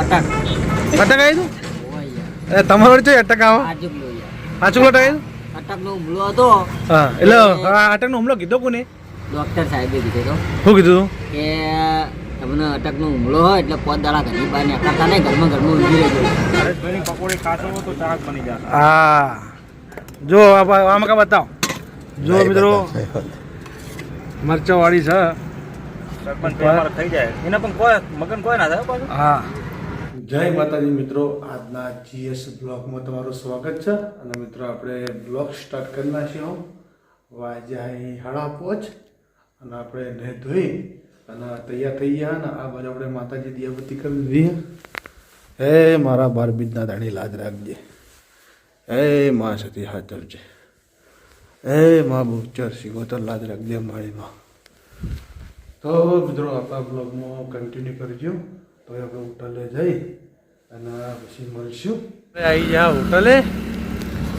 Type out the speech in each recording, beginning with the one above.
અટક અટક આવી અરે ઓય યાર. એ તમારો જો અટક આવો આજુક લો યાર. સાચું લટ અટકનો હુમલો હતો. હા એટલે આ અટકનો હુમલો કીધો કોને? ડોક્ટર સાહેબે કીધો તો શું કીધું કે તમને અટકનો હુમલો હોય એટલે પોત દાડા ઘરની બહાર નીકળતા નહીં ઘરમાં ઘરમાં ઊંઘી રહેજો. પકોડી ખાશો તો ચાક બની જશે. હા. જો આ આમાં કા બતાવો? જો મિત્રો મરચા વાળી છે. સરપંચ થઈ જાય. એને પણ કોઈ મગન કોઈ ના થાય પાછું? હા. જય માતાજી મિત્રો, આજના જીએસ બ્લોગમાં તમારું સ્વાગત છે. અને મિત્રો, આપણે બ્લોગ સ્ટાર્ટ કરી નાખ્યો વાજે અહીં હાડા પોચ. અને આપણે ને ધોઈ અને તૈયાર થઈ ગયા અને આ બાજુ આપણે માતાજી દિયાબતી કરી દીધી હે. મારા બાર બીજના દાણી લાજ રાખજે. હે મા સતી હાથ ધરજે. હે મા બુચર સિગોતર લાજ રાખજે મારી માં. તો મિત્રો, આપણા બ્લોગમાં કન્ટિન્યુ કરજો તો હવે હોટલે જઈ અને પછી મળશું. આવી જા હોટલે.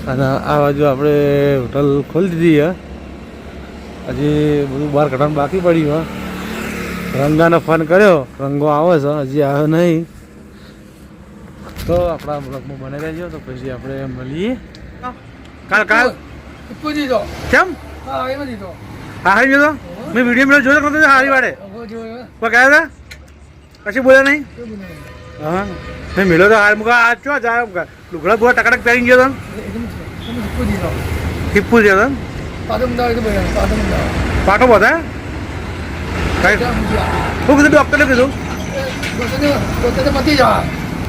અને આ બાજુ આપણે હોટલ ખોલી દીધી હે. હજી બધું બહાર કાઢવાનું બાકી પડ્યું હા. રંગાનો ફોન કર્યો રંગો આવે છે હજી આવ્યો નહીં. તો આપણા બ્લોગમાં બને રહેજો તો પછી આપણે મળીએ. કાલ કાલ. કેમ? હા એમાં દીધો હા હારી ગયો તો? મેં વીડિયો મેં જોયો તો હારી વાડે કહ્યા હતા કશું બોલ્યા નહીં. હા. મેં મેળો તો હાલ મુકા આ ચો જાય લુગડા બુગડા ટકડક પહેરી ગયો તો? એકદમ છે. તમે ટીપુ દીધો ટીપુ ગયો તો? પાટો બધા? કઈ? શું કીધું ડૉક્ટરે કીધું.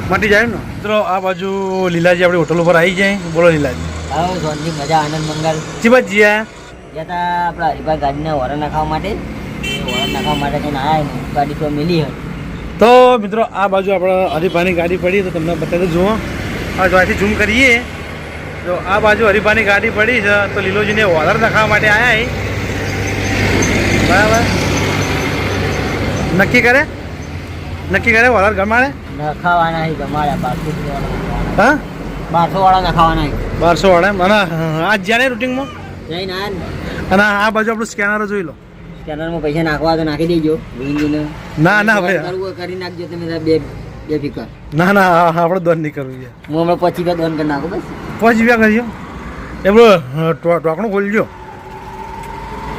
મટી જાય ને? મિત્રો આ બાજુ લીલાજી આપણી હોટલ ઉપર આવી જાય. બોલો લીલાજી. આવો સોનજી મજા આનંદ મંગલ ચી બાજુ જીયા આપણા હરિભાઈ ગાડીને વરણ નાખવા માટે. વરણ નાખવા માટે જઈને આવ્યા ગાડી તો મિલી હોય તો મિત્રો આ બાજુ આપણે હરિભાની ગાડી પડી તો તમને બતાવી જુઓ આ જો અહીંથી ઝૂમ કરીએ. તો આ બાજુ હરિભાની ગાડી પડી છે તો લીલોજીને ઓર્ડર નખાવા માટે આવ્યા બરાબર? નક્કી કરે? નક્કી કરે ઓર્ડર ગમાડે? નખાવાના વાળા હા? બારસો વાળા નખાવાના બારસો વાળા અને આ જ્યાં રૂટિંગમાં? અને આ બાજુ આપણું સ્કેનર જોઈ લો. સ્કેનરમાં પૈસા નાખવા તો નાખી દેજો. ભૂંજીને ના ના ભાઈ. કરી નાખજો તમે બે બે ફિકર. ના ના આપણે દોન નહીં કરવું છે હું હમણાં પછી બે દોન કરી નાખું બસ. પાંચ રૂપિયા કરજો એમનું ટોકણું ખોલજો.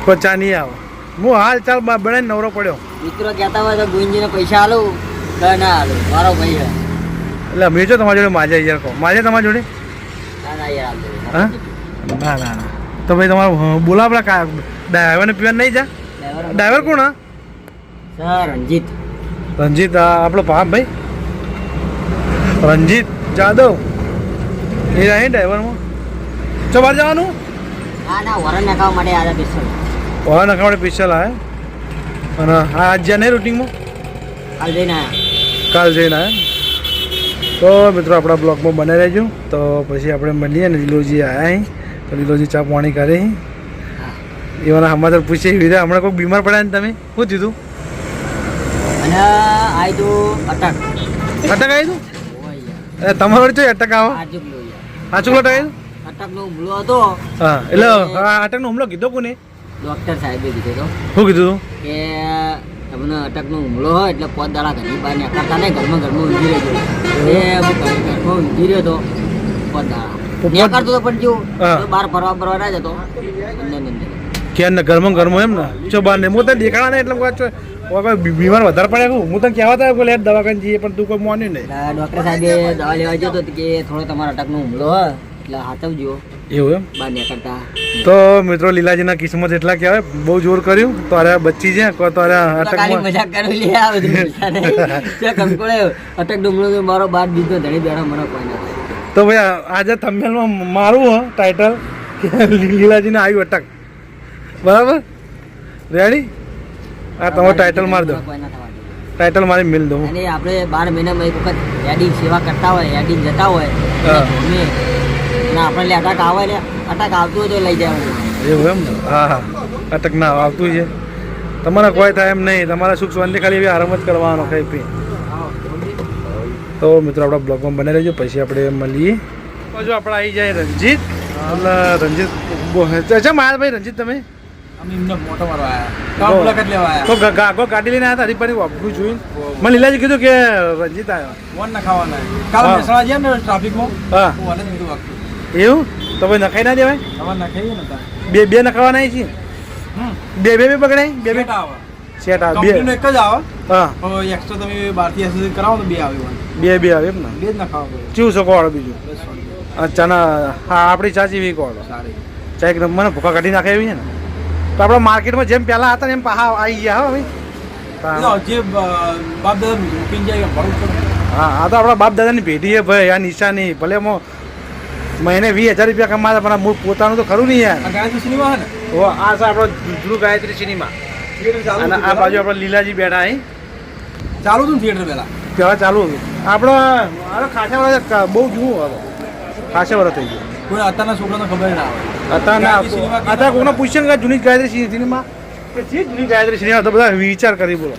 કોઈ ચા નહીં આવે. હું હાલ ચાલ બા- બનાવીને નવરો પડ્યો. મિત્રો કહેતા હોય તો ગુંજીને પૈસા આલું કે ના આલું? મારો ભાઈ એટલે અમે જો તમારી જોડે માજે યાર કહો. માજે તમારી જોડે? ના ના યાર હા? ના ના તો ભાઈ તમારો બોલા આપણા કા ડાયવાને પીવા નહીં જા. ડ્રાઈવર કોણ હા સર રંજીત રંજીત આપણો પાપ ભાઈ. રંજીત જાદવ. એ અહીં ડ્રાઈવરમાં. ચો બહાર જવાનું? ના ના વરણ નાખવા માટે આવ્યા પિસ્તોલ. પિસ્તલ આવે અને આ આજ જ્યાં નહીં રૂટિંગમાં કાલ જઈને આવ્યા કાલ જઈને આવ્યા તો મિત્રો આપણા બ્લોગમાં બને રહેજો. તો પછી આપણે મળીએ ને લીલોજી આવ્યા અહીં તો લીલોજી ચા પાણી કરે અહીં એવાના સમાચાર પૂછીએ એવી રીતે હમણાં કોઈ બીમાર પડ્યા ને તમે? શું થયું અને આઈ તો અટક અટક આવી તું? અરે. એ તમારો ચોય અટક આવો? આજુક લો યાર. સાચું લટ આવી હુમલો હતો. હા એટલે અટક અટકનો હુમલો કીધો કોને? ડોક્ટર સાહેબે કીધું તો. શું કીધું કે તમને અટકનો હુમલો હોય એટલે પોત દાડા ઘરની બહાર નીકળતા નહીં ઘરમાં ઘરમાં ઊંઘી રહેજો. એ હું ઘરમાં ઊંઘી રહ્યો તો પોત દાડા. નીકળતો તો પણ જો બહાર ફરવા ફરવા ના જતો. અંદર અંદર કે ને ઘરમાં ઘરમાં એમ ને? ચો બાર ને હું તને દેખાડા ને એટલે કહું છું, કોઈ બીમાર વધારે પડે હું હું તને કહેવા તા કે લે દવાખાને જઈએ પણ તું કોઈ માન્યું નહીં. ડોક્ટર સાહેબે દવા લેવા જતો કે થોડો તમારો અટકનો હુમલો હોય એટલે હાથવજો એવું એમ? બહાર નીકળતા તો મિત્રો લીલાજીના કિસ્મત એટલા કહેવાય બહુ જોર કર્યું. તારે બચ્ચી છે કો તો ખાલી અટકમાં મજાક કરી લે આ બધું અટક ડુમલો મારો બાર બીજો ધણી બેઠો મને કોઈ ના તો ભાઈ આજે થંબનેલમાં મારું હો ટાઇટલ લીલાજીને આવ્યું અટક. બરાબર? રેડી આ તમે ટાઇટલ મારી દો. કોઈ દે. ટાઇટલ મારી મિલ દઉં અને આપણે બાર મહિનામાં એક વખત યાદી સેવા કરતા હોય યાદી જતા હોય હા. ના આપણે લે અટક આવે ને અટક આવતું હોય તો લઈ જાય એવું એમ? હા હા. અટક ના આવતું છે. તમારે કોઈ થાય એમ નહીં. તમારે સુખ શાંતિ ખાલી એવી આરામ જ કરવાનો ખાઈ પી. તો મિત્રો આપણા બ્લોગમાં બને રહેજો. પછી આપણે મળીએ. જો આપણે આવી જાય રંજીત એટલે રંજીત બો- અચ્છા મારા ભાઈ રંજીત તમે? તો ગા- લઈને આવ્યા હતા? હરીફાની વાપરું જોઈને. મને લીલાજી કીધું કે રંજીત આવ્યો વન ના ખાવાના કાલ. મહેસાણા ગયા ને ટ્રાફિકમાં હા. એવું? તો ભાઈ નખાઈ ના દેવાય? ખાઈએ બે બે નખાવાના છે? બે બે બે પકડાય? બે બે? આવે. સેટ આવે. બે એક જ આવે. હા. એક્સ્ટ્રા તમે બહારથી એસેસરી કરાવો તો બે આવે બે બે આવે એમ ને? બે જ ના ખાવા શકો વાળો બીજું? અચ્છા ના હા આપણી ચાચી ચીવી કોળો સારી. ચા એકદમ મને ભૂખા કાઢી નાખે એવી છે ને? તો આપણે માર્કેટમાં જેમ પહેલાં હતા ને એમ પાછા આવી ગયા હવે જે બાપ દાદા હા આ તો આપણા બાપ દાદાની પેઢી છે ભાઈ આ નિશાની. ભલે મહિને વીસ હજાર રૂપિયા કમાતા પણ મૂળ પોતાનું તો ખરું નહીં યાર. ગાયત્રી સિનેમા ને? ઓ આ છે આપણો જુદું ગાયત્રી સિનેમા. અને આ બાજુ આપણે લીલાજી બેઠા અહીં ચાલુ હતું થિયેટર પહેલાં? પહેલાં ચાલુ હતું. આપણો ખાસા વર્ષ બહુ જૂનું હતો ખાસા વર્ષ થઈ ગયું. કોઈ અત્યારના છોકરાને ખબર ના આવે અત્યારના અત્યારે કોઈને પૂછશે ને જૂની ગાયત્રી સિનેમા? કે જે જૂની ગાયત્રી સિનેમા તો બધા વિચાર કરી બોલો.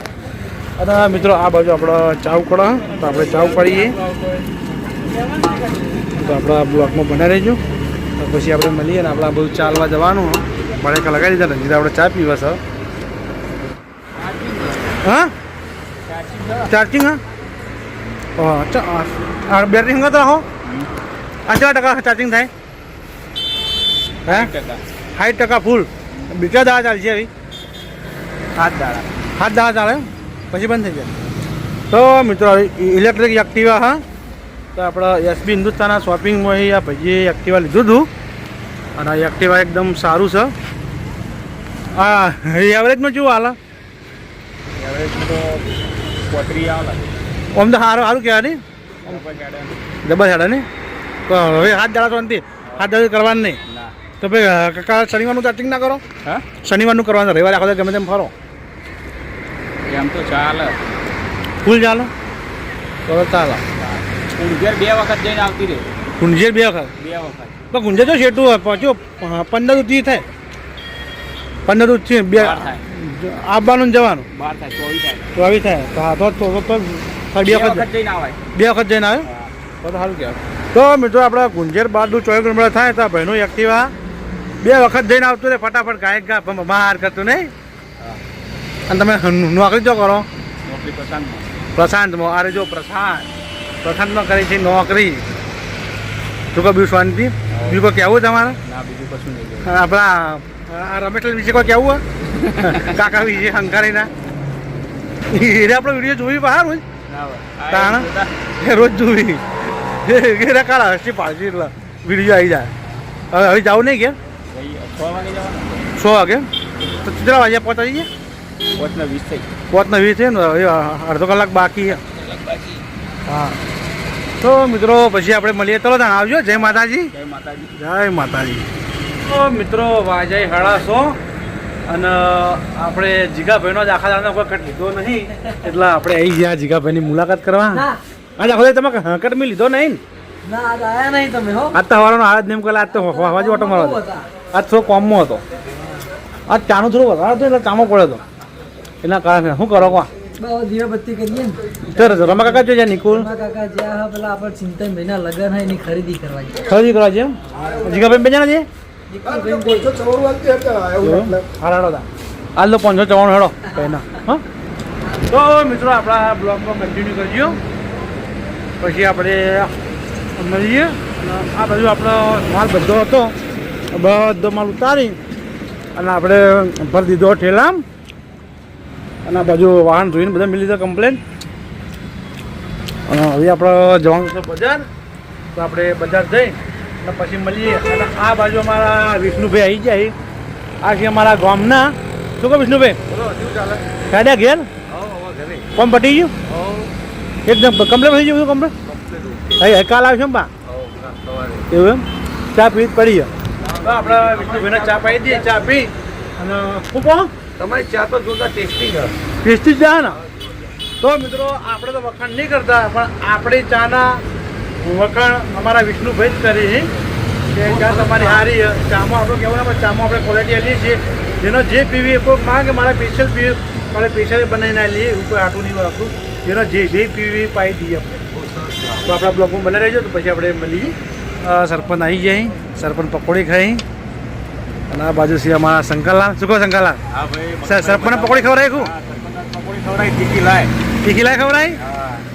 અને મિત્રો આ બાજુ આપણે ચાવ કડો તો આપણે ચાવ પડીએ. તો આપણા બ્લોકમાં બના રહેજો. તો પછી આપણે મળીએ ને આપણે આ બધું ચાલવા જવાનું. મળે લગાવી દીધા ને આપણે ચા પીવા સર. હા? ચાર્જિંગ હા? હા બેટરી હંગત રાખો આ કેટલા ટકા ચાર્જિંગ થાય? હે? સાઠ ટકા. ફૂલ બીજા દાડા ચાલશે હવે હાથ દાડા. હાથ દાડા ચાલે પછી બંધ થઈ જાય. તો મિત્રો ઇલેક્ટ્રિક એક્ટિવા હા? તો આપણે એસબી હિન્દુસ્તાનના શોપિંગમાં આ ભાઈએ એક્ટિવા લીધું હતું. અને આ એક્ટિવા એકદમ સારું છે. હા એવરેજમાં કેવું હાલ? એવરેજમાં તો આવે સારું સારું કહેવાય નહીં? ડબલ હેડા નહીં હવે હાથ દાડા તો નથી. હાથ દાડા કરવાનું નહીં. તો ભાઈ કાકા શનિવારનું ચાર્જિંગ ના કરો? હા? શનિવારનું કરવાનું રવિવારે આખો ગમે તેમ ફરો. એમ તો ચાલે. ફૂલ ચાલો? તો ચાલો. ગુંજેર બે વખત જઈને આવતી રહે. ગુંજેર બે વખત? બે વખત. તો ગુંજર જો શેઠું હોય પહોંચ્યો પંદર ઉથી થાય. પંદર ઉથી બે આવવાનું જવાનું. બાર થાય ચોવીસ થાય. તો થાય. તો હા તો તો તો તો બે વખત જઈને આવે બે વખત જઈને આવ્યો? તો તો સારું કહેવાય. તો મિત્રો આપણે ગુંજેર દુ ચોવીસ કિલોમીટર થાય તો ભાઈનું એક્ટિવા બે વખત જઈને આવતું રે ફટાફટ ગાયક ગા બહાર કરતું નહીં? અને તમે નોકરી જો કરો? નોકરી પ્રશાંત પ્રશાંતમાં. અરે જો પ્રશાંત. પ્રશાંતમાં કરી છે નોકરી. શું કહો બીજું શાંતિ? બીજું કોઈ કહેવું તમારે? બીજું કશું નહીં આપણા આ રમેશ વિશે કોઈ કહેવું હોય? કાકા વિશે હંકારીના. એ આપણો વીડિયો જોઈ બહાર ના તાણ? એ રોજ જોઈ એને કાળા હસી પાડશે એટલે વીડિયો આવી જાય. હવે હવે જવું નહીં કે? છ વાગે તો કેટલા વાગ્યા પહોંચાડી ગયા પોતને વીસ થઈ પોતના વીસ છે ને હવે અડધો કલાક બાકી હા. તો મિત્રો પછી આપણે મળીએ. ચલો ત્યાં આવજો. જય માતાજી. જય માતાજી. જય માતાજી. તો મિત્રો વાજય હળાશો અને આપણે જીગાભાઈનો જ આખા દાદા કોઈ કટ લીધો નહીં. એટલે આપણે અહીં ગયા જીગાભાઈની મુલાકાત કરવા. આજે આખો તમે હંકટ મી લીધો નહીં ને? ના આજ આયા નહીં તમે હો. આજ તો હવાનો હાથ નેમ કલા આજ તો હવાજી ઓટો મારો હતો. આજ થોડો કોમમાં હતો. આજ ચાનું થોડું વધારે હતું એટલે ચામો પડ્યો હતો. એના કારણે શું કરો કો? ખરીદી કરવા ખરીદી કરવા છે? જીગાભાઈ બેજાના છે હાલ પાંચસો ચવાણું હેડો. પહેલા હા. તો મિત્રો આપણા બ્લોગમાં કન્ટિન્યુ કરજો પછી આપણે મળીએ. આ બાજુ આપણો માલ બધો હતો. બધો માલ ઉતારી અને આપણે ભરી દીધો ઠેલામ. અને આ બાજુ વાહન ધોઈને બધા મિલી લીધા કમ્પ્લેન અને હવે આપણે જવાનું છે બજાર. તો આપણે બજાર જઈ અને પછી મળીએ. અને આ બાજુ અમારા વિષ્ણુભાઈ આવી જાય આ છે અમારા ગામના. શું કહો વિષ્ણુભાઈ? કાઢ્યા ઘેર? કોમ પટી ગયું? એકદમ કમ્પ્લેટ થઈ ગયું કમ્પ્લેટ હા કાલ આવશે બા? એવું એમ? ચા પી પડી આપણે વિષ્ણુભાઈને ચા પાઈ દઈએ ચા પી. અને કહો તમારી ચા તો જોતા ટેસ્ટી છે. ટેસ્ટી ચા ને? તો મિત્રો આપણે તો વખાણ નહીં કરતા પણ આપણી ચાના વખાણ અમારા વિષ્ણુભાઈ જ કરી છે. કે ચા તમારી સારી ચામાં આપણું કહેવું ના ચામાં આપણે ક્વોલિટી આલીએ છીએ. જેનો જે પીવી એ કોઈ માંગે મારે સ્પેશિયલ પીવી મારે સ્પેશિયલ બનાવીને લઈએ એવું કોઈ આટું નહીં વાપરું જેનો જે જે પીવી પાઈ દઈએ આપણે. તો આપણા બ્લોગમાં બને રહેજો તો પછી આપણે મળી સરપંચ આવી જાય સરપંચ પકોડી ખાઈ. અને આ બાજુ છે અમારા શંકરલાલ શું કહો શંકરલાલ હા ભાઈ સર સરપંચ પકોડી ખવડાય પકોડી તીખી લાય. ખવડાય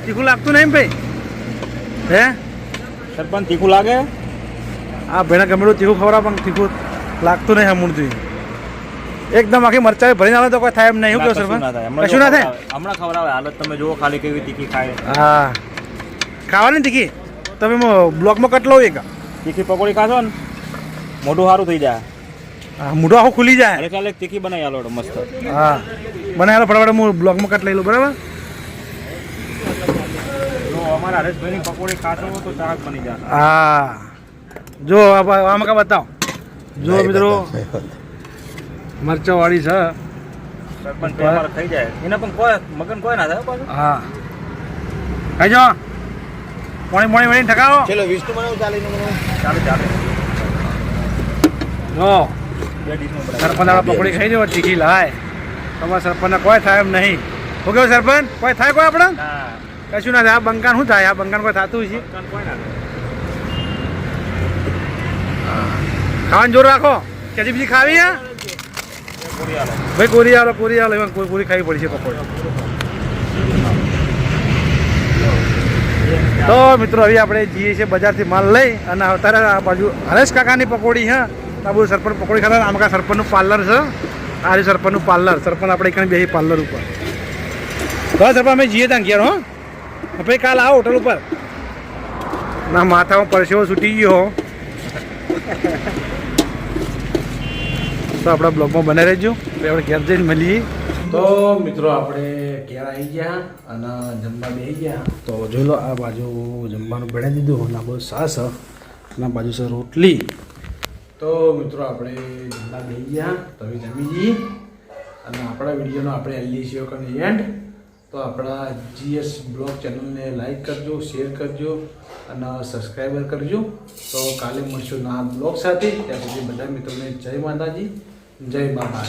તીખું લાગતું નહીં ભાઈ? હે? સરપંચ તીખું લાગે? આ ભેણા ગમેલું તીખું ખવડાવ પણ તીખું લાગતું નહીં હમણતું એકદમ આખી મરચાં ભરીને આવે તો કોઈ થાય એમ નહીં. શું કહો કશું સરપંચ ના થાય. હમણાં કશું ના થાય. હમણાં ખવડાવે. હાલત તમે જુઓ ખાલી કેવી તીખી ખાય. હા. ખાવાની તીખી? તમે બ્લોકમાં બ્લોકમાં કટલો એક. તીખી પકોડી ખાશો ને મોઢું સારું થઈ જાય. હા, મોઢું આખું ખુલી જાય. એટલે કાલે એક તીખી બનાવી આલો મસ્ત. હા. બનાવેલો ફટાફટ હું બ્લોકમાં કટ લઈ લઉં બરાબર? જો અમારા હરેશભાઈની પકોડી ખાશો તો ચાક બની જાય. હા. જો આમાં કા બતાવો. જો મિત્રો. મરચાવાળી છે. સરપંચ થઈ જાય. એને પણ કોઈ મગન કોઈ ના થાય પાછું. હા. ખાઈ જાઓ. પાણી પાણી વળીને ઠકાવો. ચાલે ચાલે. જો. સરપંચ પકોડી ખાઈ જવો તીખી લાય. તમારા સરપંચને કોઈ થાય એમ નહીં. કેવું સરપંચ કોઈ થાય કોઈ આપણે? ના. કશું ના થાય. આ બંકાન શું થાય? આ બંકાન કોઈ થતું છે કોઈ ખાવાનું જોર રાખો. કેજી બીજી ખાવી હે? ભાઈ કોરી આલો કોરી આલો એમાં કોઈ પૂરી ખાવી પડશે પકોડ. તો મિત્રો, હવે આપણે જઈએ છીએ બજારથી માલ લઈ અને અત્યારે આ બાજુ હરેશ કાકાની પકોડી હા આ બધું સરપંચ પકોડી ખાતા આમ કાં સરપંચનું પાર્લર છે. આ રહ્યું સરપંચનું પાર્લર. સરપંચ આપણે એકણ બે પાર્લર ઉપર. તો સરપંચ, અમે જઈએ ત્યાં ઘેર, હો. ભાઈ, કાલ આવો હોટલ ઉપર. ના, માથામાં પરસેવો છૂટી ગયો તો આપણા બ્લોગમાં બને રહેજો. આપણે ઘેર જઈને મળીએ. તો મિત્રો આપણે ઘેર આવી ગયા અને જમવા બે ગયા. તો જોઈ લો આ બાજુ જમવાનું બનાવી દીધું અને આ બાજુ સાસ અને આ બાજુ છે રોટલી. તો મિત્રો આપણે જમવા બે ગયા. તમે જમી જઈએ અને આપણા વિડીયોનો આપણે એલડી સીઓ કરીને એન્ડ તો આપણા જીએસ બ્લોગ ચેનલને લાઈક કરજો શેર કરજો અને સબસ્ક્રાઈબર કરજો. તો કાલે મળશું ના બ્લોગ સાથે. ત્યાં સુધી બધા મિત્રોને જય માતાજી. જય બાબા